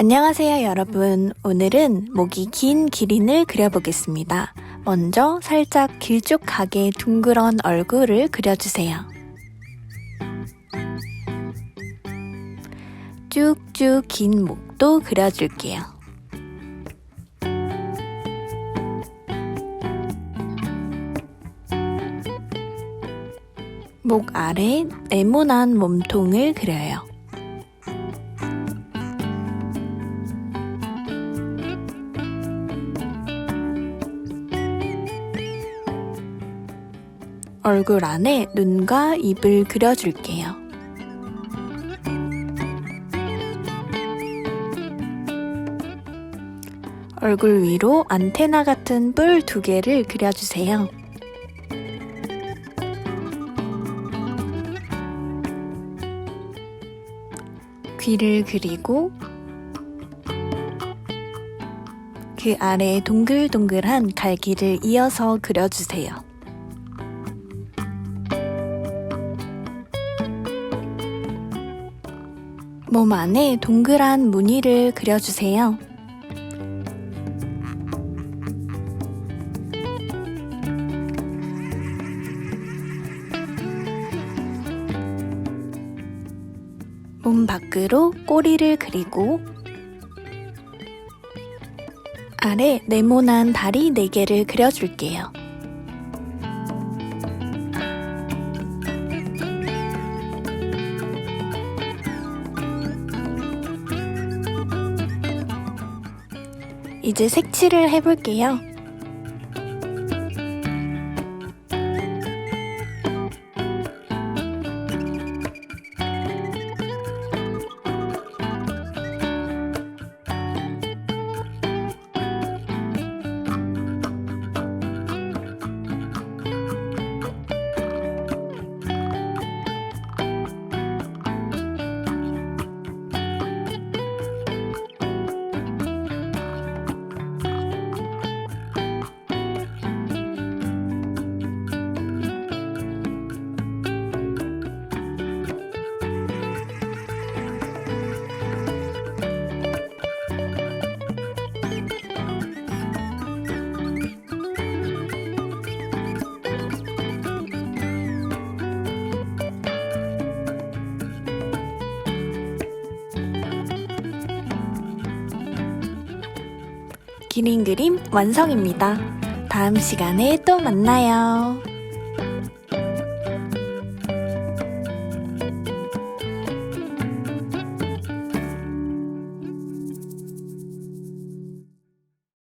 안녕하세요, 여러분. 오늘은 목이 긴 기린을 그려보겠습니다. 먼저 살짝 길쭉하게 둥그런 얼굴을 그려주세요. 쭉쭉 긴 목도 그려줄게요. 목 아래 네모난 몸통을 그려요. 얼굴 안에 눈과 입을 그려줄게요. 얼굴 위로 안테나 같은 뿔 두 개를 그려주세요. 귀를 그리고 그 아래에 동글동글한 갈기를 이어서 그려주세요. 몸 안에 동그란 무늬를 그려주세요. 몸 밖으로 꼬리를 그리고 아래 네모난 다리 4개를 그려줄게요. 이제 색칠을 해볼게요. 기린 그림 완성입니다. 다음 시간에 또 만나요.